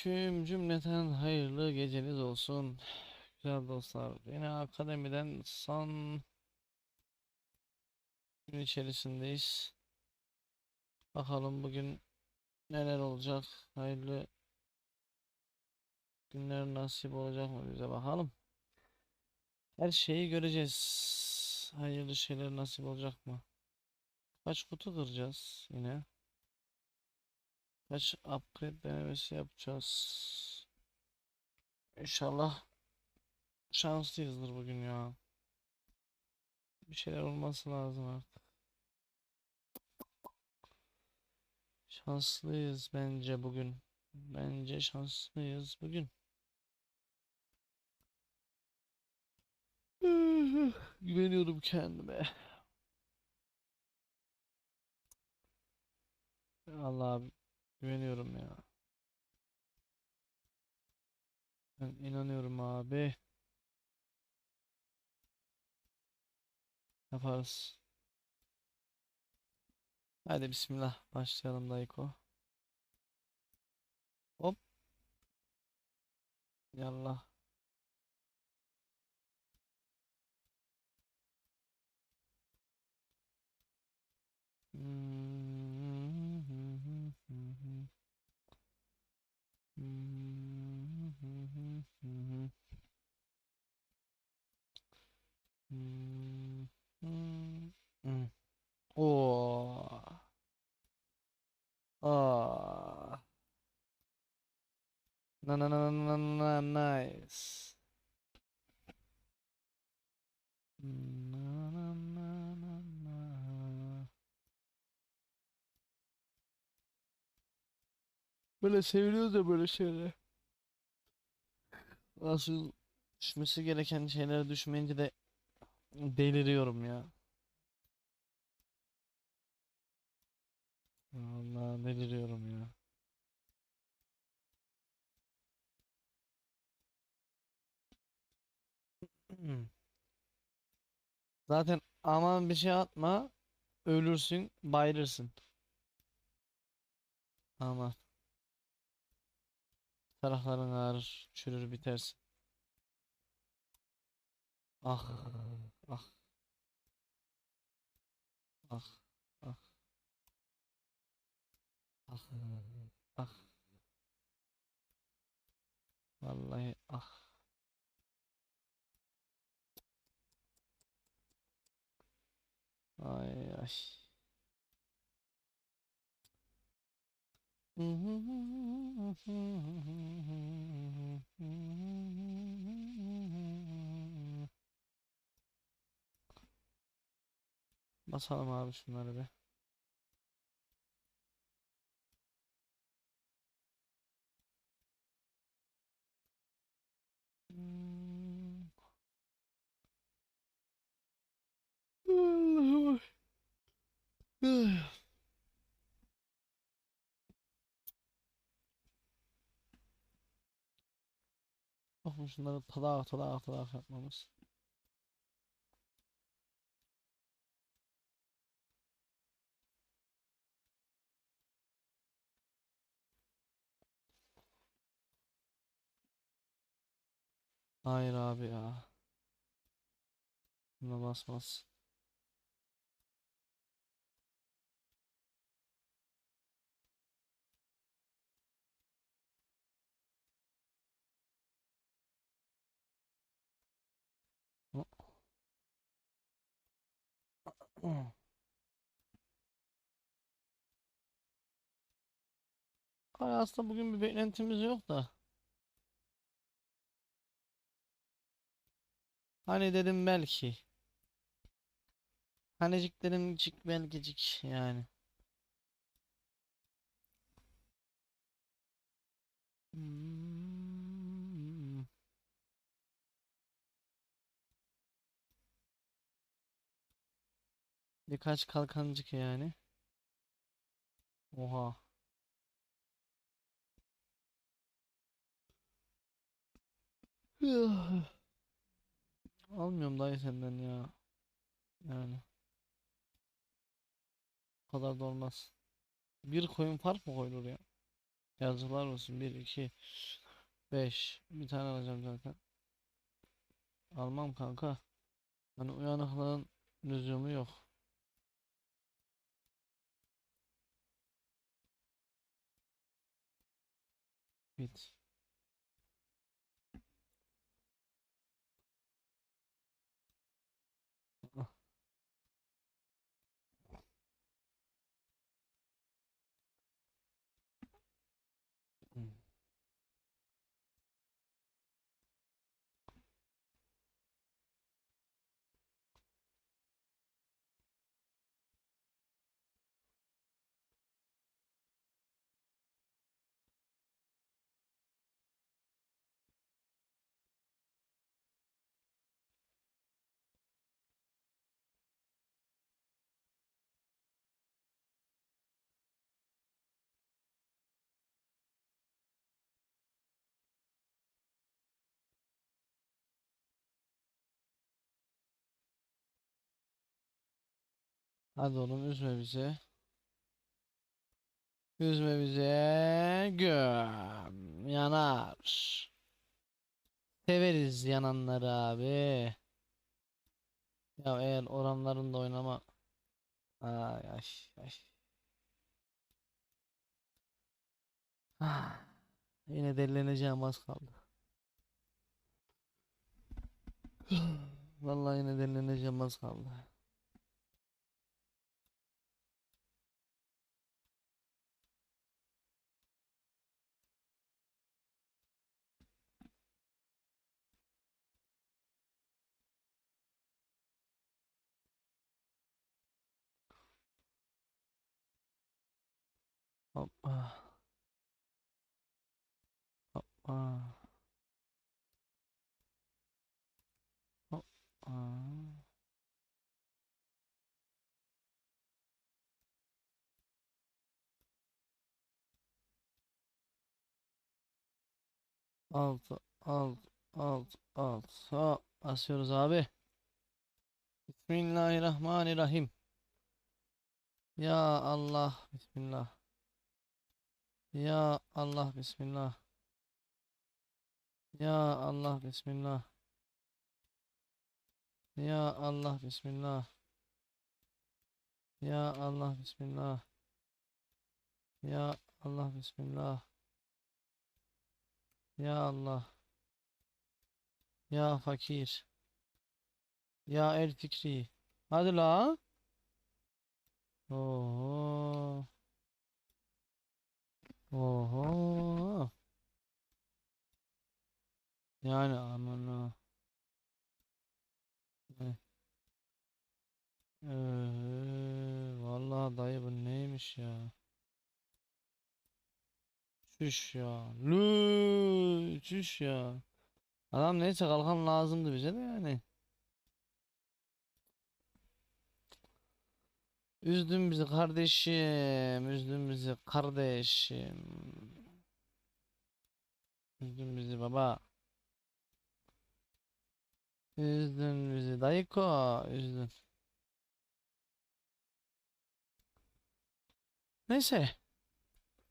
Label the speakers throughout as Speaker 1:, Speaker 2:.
Speaker 1: Selamünaleyküm cümleten hayırlı geceniz olsun. Güzel dostlar. Yine akademiden son gün içerisindeyiz. Bakalım bugün neler olacak. Hayırlı günler nasip olacak mı bize bakalım. Her şeyi göreceğiz. Hayırlı şeyler nasip olacak mı? Kaç kutu kıracağız yine? Kaç upgrade denemesi yapacağız? İnşallah şanslıyızdır bugün ya. Bir şeyler olması lazım artık. Şanslıyız bence bugün. Bence şanslıyız bugün. Güveniyorum kendime. Allah güveniyorum ya. Ben inanıyorum abi. Yaparız. Hadi bismillah başlayalım Dayko. Hop. Yallah. Oo. Aa. Na na na na na nice. Na na na na na. Böyle seviliyoruz ya böyle şeyler. Nasıl düşmesi gereken şeylere düşmeyince de deliriyorum ya. Vallahi deliriyorum ya. Zaten aman bir şey atma. Ölürsün, bayılırsın. Aman. Tarafların ağrır, çürür bitersin. Ah, ah, ah, ah, ah, ah. Vallahi ah. Ay ay. Basalım abi şunları bir. Bakın şunları tadak tadak tadak yapmamız. Hayır abi ya. Buna basmaz. Ay aslında bugün bir beklentimiz yok da. Hani dedim belki. Hanicik dedim cik belgecik yani. Hmm. Birkaç kalkancık yani. Oha. Almıyorum dayı senden ya. Yani. O kadar da olmaz. Bir koyun fark mı koyulur ya? Yazıklar olsun. 1, 2, 5. Bir tane alacağım zaten. Almam kanka. Hani uyanıklığın lüzumu yok. Bit. Hadi oğlum üzme bizi. Üzme bizi. Göm. Yanar. Severiz yananları abi. Ya eğer oranlarında oynama. Ay ay ay. Ah, Yine delileneceğim az kaldı. Vallahi yine delileneceğim az kaldı. Hoppa. Hoppa. Alt, alt, alt, alt. Hop. Basıyoruz abi. Bismillahirrahmanirrahim. Ya Allah. Bismillah. Ya Allah. Bismillah. Ya Allah. Bismillah. Ya Allah. Bismillah. Ya Allah. Bismillah. Ya Allah. Bismillah. Ya Allah. Ya fakir. Ya el fikri. Hadi la. Oho. Oho. Yani amına. Ne? Vallahi dayı bu neymiş ya? Çüş ya. Lü, çüş ya. Adam neyse kalkan lazımdı bize de yani. Üzdün bizi kardeşim. Üzdün bizi kardeşim. Üzdün bizi baba. Üzdün bizi dayıko. Üzdün. Neyse.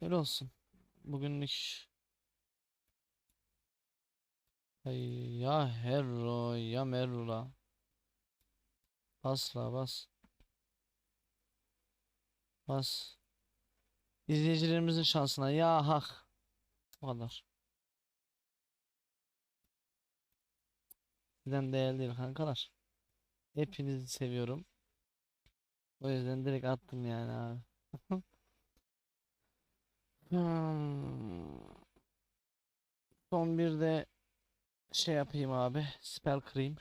Speaker 1: Öyle olsun. Bugünlük. Ay ya herro ya merula. Basla bas. Bas. İzleyicilerimizin şansına ya hak. Bu kadar. Sizden değerli kankalar. Hepinizi seviyorum. O yüzden direkt attım yani abi. Hmm. Son bir de şey yapayım abi. Spell kırayım.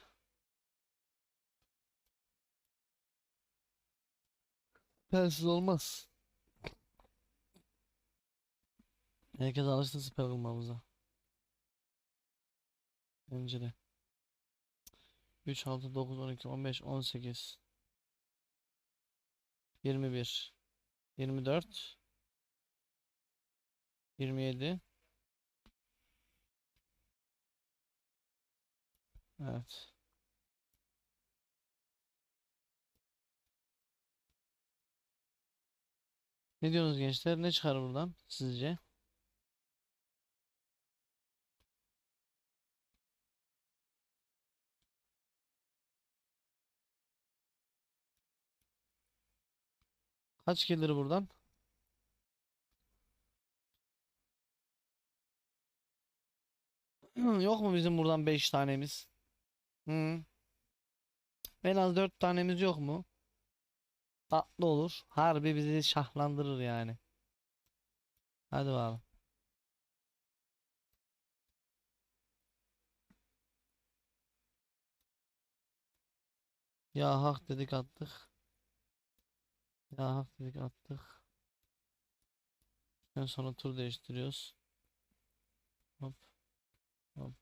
Speaker 1: Spellsiz olmaz. Herkes alıştı spell kırmamıza. Bence de. 3, 6, 9, 12, 15, 18 21 24 27 Evet. Ne diyorsunuz gençler? Ne çıkar buradan sizce? Kaç gelir buradan? Yok mu bizim buradan 5 tanemiz? Hı. En az 4 tanemiz yok mu? Tatlı olur. Harbi bizi şahlandırır yani. Hadi bakalım. Ya hak dedik attık. Hak dedik attık. En sonra tur değiştiriyoruz. Hop hop.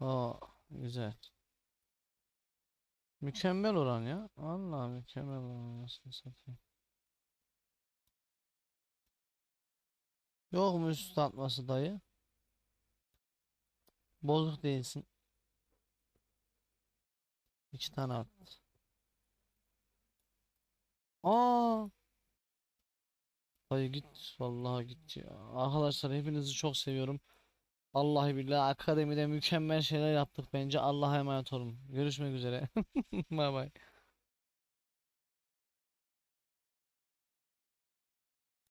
Speaker 1: Aa, güzel. Mükemmel oran ya. Vallahi mükemmel oran anasını satayım. Yok mu üst atması dayı? Bozuk değilsin. Tane at. Aa! Dayı git. Vallahi git ya. Arkadaşlar hepinizi çok seviyorum. Vallahi billahi akademide mükemmel şeyler yaptık bence. Allah'a emanet olun. Görüşmek üzere. Bay bay.